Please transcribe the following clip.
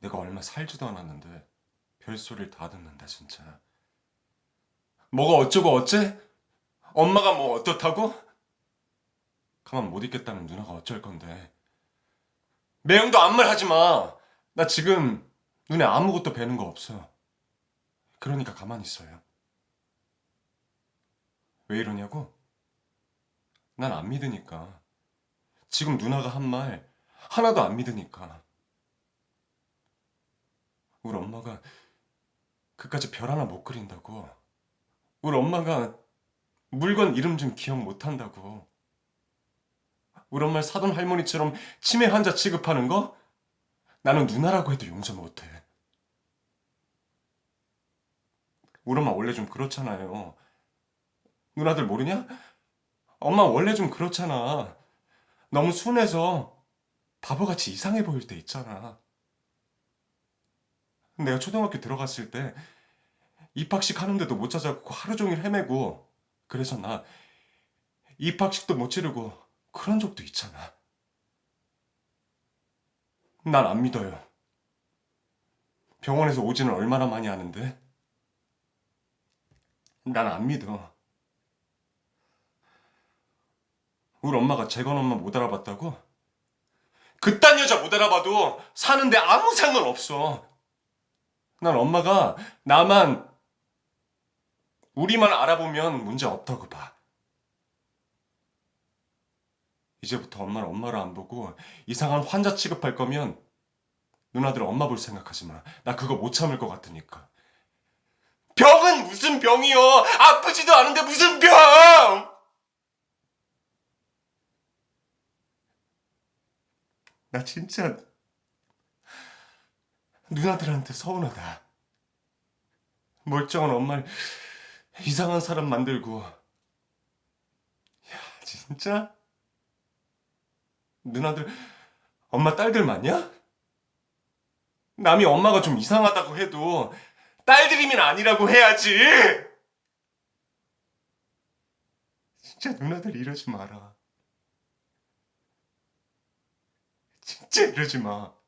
내가 얼마 살지도 않았는데 별소리를 다 듣는다 진짜. 뭐가 어쩌고 어째? 엄마가 뭐 어떻다고? 가만 못 있겠다면 누나가 어쩔 건데. 매형도 아무 말 하지 마. 나 지금 눈에 아무것도 뵈는 거 없어. 그러니까 가만히 있어요. 왜 이러냐고? 난 안 믿으니까. 지금 누나가 한 말 하나도 안 믿으니까. 우리 엄마가 그까지 별 하나 못 그린다고. 우리 엄마가 물건 이름 좀 기억 못 한다고. 우리 엄마를 사돈 할머니처럼 치매 환자 취급하는 거? 나는 누나라고 해도 용서 못 해. 우리 엄마 원래 좀 그렇잖아요. 누나들 모르냐? 엄마 원래 좀 그렇잖아. 너무 순해서 바보같이 이상해 보일 때 있잖아. 내가 초등학교 들어갔을 때 입학식 하는데도 못 찾아갖고 하루 종일 헤매고 그래서 나 입학식도 못 치르고 그런 적도 있잖아. 난 안 믿어요. 병원에서 오지는 얼마나 많이 하는데? 난 안 믿어. 우리 엄마가 재건 엄마 못 알아봤다고? 그딴 여자 못 알아봐도 사는데 아무 상관없어. 난 엄마가 나만 우리만 알아보면 문제 없다고 봐. 이제부터 엄마를 엄마로 안 보고 이상한 환자 취급할 거면 누나들 엄마 볼 생각하지 마. 나 그거 못 참을 것 같으니까. 병은 무슨 병이요? 아프지도 않은데 무슨 병! 나 진짜 누나들한테 서운하다. 멀쩡한 엄마를 이상한 사람 만들고. 야, 진짜? 누나들 엄마 딸들 맞냐? 남이 엄마가 좀 이상하다고 해도 딸들이면 아니라고 해야지. 진짜 누나들 이러지 마라. 진짜 이러지 마.